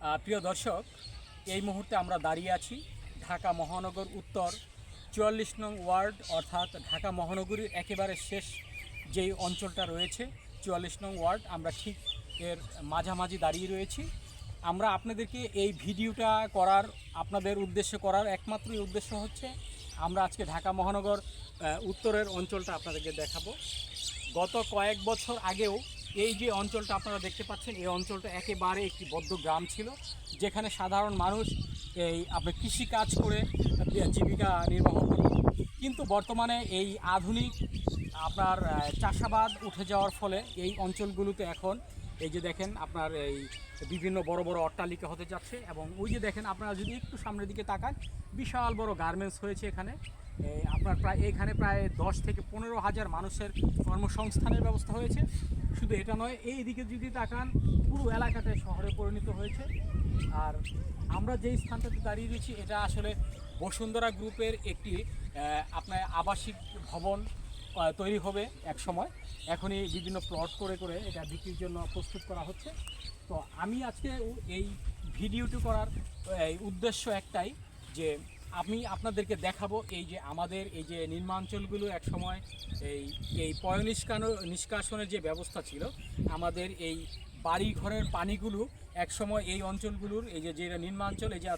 প্রিয় দর্শক, এই মুহূর্তে আমরা দাঁড়িয়ে আছি ঢাকা মহানগর উত্তর চুয়াল্লিশ নং ওয়ার্ড, অর্থাৎ ঢাকা মহানগরীর একেবারে শেষ যেই অঞ্চলটা রয়েছে, চুয়াল্লিশ নং ওয়ার্ড, আমরা ঠিক এর মাঝামাঝি দাঁড়িয়ে রয়েছি। আমরা আপনাদেরকে এই ভিডিওটা করার, আপনাদের উদ্দেশ্য করার একমাত্রই উদ্দেশ্য হচ্ছে, আমরা আজকে ঢাকা মহানগর উত্তরের অঞ্চলটা আপনাদেরকে দেখাবো। গত কয়েক বছর আগেও এই যে অঞ্চলটা আপনারা দেখতে পাচ্ছেন, এই অঞ্চলটা একেবারে একটি বদ্ধ গ্রাম ছিল, যেখানে সাধারণ মানুষ এই আপনার কৃষি কাজ করে জীবিকা নির্বাহ করত কিন্তু বর্তমানে এই আধুনিক আপনার চাষাবাদ উঠে যাওয়ার ফলে এই অঞ্চলগুলোতে এখন এই যে দেখেন আপনার এই বিভিন্ন বড় বড় অট্টালিকা হতে যাচ্ছে এবং ওই যে দেখেন আপনারা যদি একটু সামনের দিকে তাকান, বিশাল বড় গার্মেন্টস হয়েছে এখানে। আপনার প্রায়, এখানে প্রায় দশ থেকে পনেরো হাজার মানুষের কর্মসংস্থানের ব্যবস্থা হয়েছে। শুধু এটা নয়, এই দিকে যদি তাকান, পুরো এলাকাটায় শহরে পরিণত হয়েছে। আর আমরা যেই স্থানটাতে দাঁড়িয়ে রয়েছি, এটা আসলে বসুন্ধরা গ্রুপের একটি আপনার আবাসিক ভবন তৈরি হবে এক সময়। এখনই বিভিন্ন প্লট করে করে এটা বিক্রির জন্য প্রস্তুত করা হচ্ছে। তো আমি আজকে এই ভিডিওটি করার উদ্দেশ্য একটাই যে আমি আপনাদেরকে দেখাবো এই যে আমাদের এই যে নির্মাঞ্চলগুলো এক সময় এই এই পয় নিষ্কানো, নিষ্কাশনের যে ব্যবস্থা ছিল, আমাদের এই বাড়ি ঘরের পানিগুলো এক সময় এই অঞ্চলগুলোর, এই যে যেটা নির্মাঞ্চল, এই যে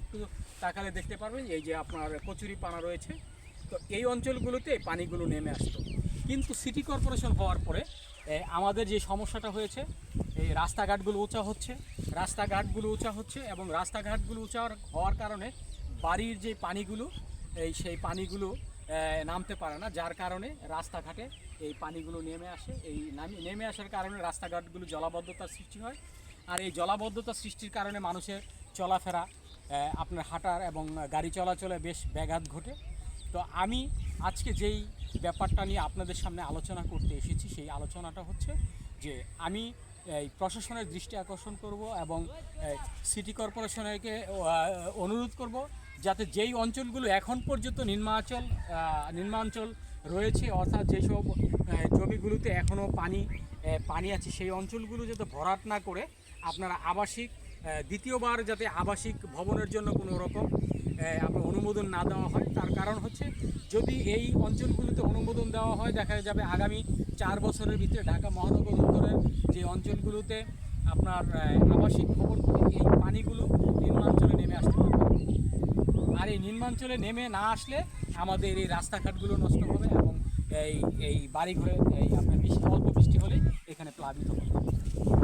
একটু তাকালে দেখতে পারবেন, এই যে আপনার কচুরি পানা রয়েছে। তো এই অঞ্চলগুলোতে পানিগুলো নেমে আসতো। কিন্তু সিটি কর্পোরেশন হওয়ার পরে আমাদের যে সমস্যাটা হয়েছে এই রাস্তাঘাটগুলো উঁচা হচ্ছে। রাস্তাঘাটগুলো উঁচা হচ্ছে এবং রাস্তাঘাটগুলো উঁচা হওয়ার কারণে বাড়ির যে পানিগুলো, এই সেই পানিগুলো নামতে পারে না। যার কারণে রাস্তাঘাটে এই পানিগুলো নেমে আসে। এই নামি- নেমে আসার কারণে রাস্তাঘাটগুলো জলাবদ্ধতার সৃষ্টি হয়। আর এই জলাবদ্ধতা সৃষ্টির কারণে মানুষের চলাফেরা আপনার হাঁটার এবং গাড়ি চলাচলে বেশ ব্যাঘাত ঘটে। তো আমি আজকে যেই ব্যাপারটা নিয়ে আপনাদের সামনে আলোচনা করতে এসেছি সেই আলোচনাটা হচ্ছে যে আমি এই প্রশাসনের দৃষ্টি আকর্ষণ করব এবং সিটি কর্পোরেশনকে অনুরোধ করব যাতে যেই অঞ্চলগুলো এখন পর্যন্ত নির্মাঞ্চল আহ, নির্মাঞ্চল রয়েছে অর্থাৎ যেসব জমিগুলোতে এখনও পানি পানি আছে সেই অঞ্চলগুলো যাতে ভরাট না করে আপনারা আবাসিক দ্বিতীয়বার যাতে আবাসিক ভবনের জন্য কোনো রকম আপনার অনুমোদন না দেওয়া হয়। তার কারণ হচ্ছে, যদি এই অঞ্চলগুলোতে অনুমোদন দেওয়া হয়, দেখা যাবে আগামী চার বছরের ভিতরে ঢাকা মহানগর উত্তরের যে অঞ্চলগুলোতে আপনার আবাসিক ভবনগুলো, এই পানিগুলো নিম্নাঞ্চলে নেমে আসতে পারে। আর এই নিম্নাঞ্চলে নেমে না আসলে আমাদের এই রাস্তাঘাটগুলো নষ্ট হবে এবং এই এই বাড়িঘরে, এই আপনার বৃষ্টি, অল্প বৃষ্টি হলে এখানে প্লাবিত হবে।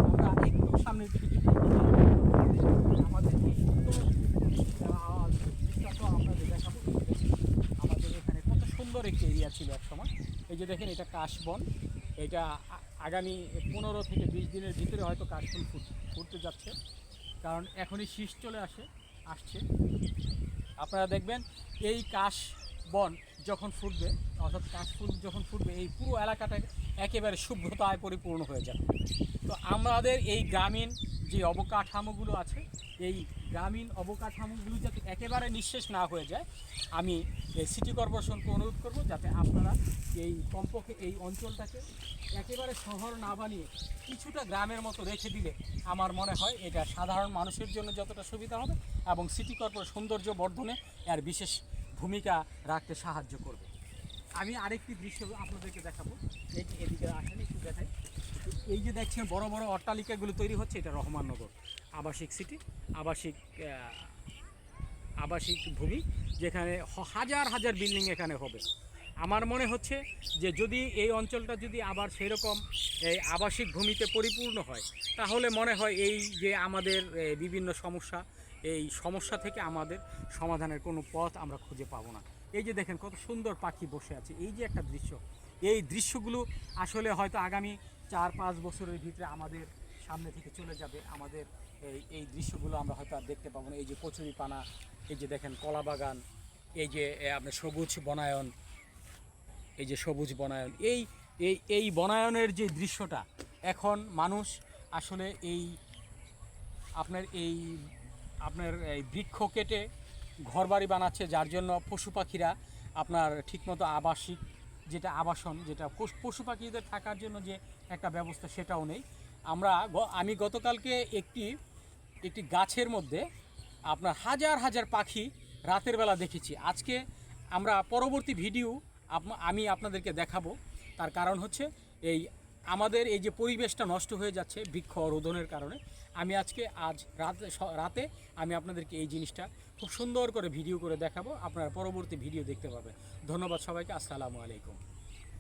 আমরা একটু সামনের দিকে যদি আমাদের এই সুন্দর আহ, দৃশ্যটা আপনাদের দেখাবো আমাদের এখানে কত সুন্দর একটি এরিয়া ছিল এক সময়। এই যে দেখেন, এটা কাশবন। এটা আগামী পনেরো থেকে বিশ দিনের ভিতরে হয়তো কাশবন ফুট, ফুটতে যাচ্ছে। কারণ এখনই শীষ চলে আসে, আসছে। আপনারা দেখবেন, এই কাশ বন যখন ফুটবে, অর্থাৎ কাশ ফুল যখন ফুটবে, এই পুরো এলাকাটা একেবারে শুভ্রতায় পরিপূর্ণ হয়ে যাবে। তো আমাদের এই গ্রামীণ যে অবকাঠামোগুলো আছে, এই গ্রামীণ অবকাঠামোগুলো যাতে একেবারে নিঃশেষ না হয়ে যায়, আমি সিটি কর্পোরেশনকে অনুরোধ করব যাতে আপনারা এই কমপক্ষে এই অঞ্চলটাকে একেবারে শহর না বানিয়ে কিছুটা গ্রামের মতো রেখে দিলে আমার মনে হয় এটা সাধারণ মানুষের জন্য যতটা সুবিধা হবে এবং সিটি কর্পোরেশন সৌন্দর্য বর্ধনে এর বিশেষ ভূমিকা রাখতে সাহায্য করবে। আমি আরেকটি দৃশ্য আপনাদেরকে দেখাবো। এই এদিকে আসেন, একটু দেখাই। এই যে দেখছেন, বড় বড় অট্টালিকাগুলো তৈরি হচ্ছে, এটা রহমাননগর। আবাসিক সিটি, আবাসিক আবাসিক ভূমি, যেখানে হাজার হাজার বিল্ডিং এখানে হবে। আমার মনে হচ্ছে যে যদি এই অঞ্চলটা যদি আবার সেরকম এই আবাসিক ভূমিতে পরিপূর্ণ হয়, তাহলে মনে হয় এই যে আমাদের বিভিন্ন সমস্যা, এই সমস্যা থেকে আমাদের সমাধানের কোনো পথ আমরা খুঁজে পাবো না। এই যে দেখেন কত সুন্দর পাখি বসে আছে, এই যে একটা দৃশ্য। এই দৃশ্যগুলো আসলে হয়তো আগামী চার পাঁচ বছরের ভিতরে আমাদের সামনে থেকে চলে যাবে। আমাদের এই এই দৃশ্যগুলো আমরা হয়তো আর দেখতে পাবো না। এই যে কচুরি পানা, এই যে দেখেন কলা বাগান, এই যে আপনার সবুজ বনায়ন, এই যে সবুজ বনায়ন, এই এই এই বনায়নের যে দৃশ্যটা, এখন মানুষ আসলে এই আপনার এই আপনার এই বৃক্ষ কেটে ঘরবাড়ি বানাচ্ছে, যার জন্য পশু পাখিরা আপনার ঠিকমতো আবাসিক যেটা আবাসন, যেটা পশু- পাখিদের থাকার জন্য যে একটা ব্যবস্থা সেটাও নেই। আমরা আমি গতকালকে একটি একটি গাছের মধ্যে আপনার হাজার হাজার পাখি রাতের বেলা দেখেছি। আজকে আমরা পরবর্তী ভিডিও আমি আপনাদেরকে দেখাবো। তার কারণ হচ্ছে এই আমাদের এই যে পরিবেশটা নষ্ট হয়ে যাচ্ছে বৃক্ষ রোদনের কারণে, আমি আজকে আজ রাতে রাতে আমি আপনাদেরকে এই জিনিসটা খুব সুন্দর করে ভিডিও করে দেখাবো। আপনারা পরবর্তী ভিডিও দেখতে পাবেন। ধন্যবাদ সবাইকে। আসসালামু আলাইকুম।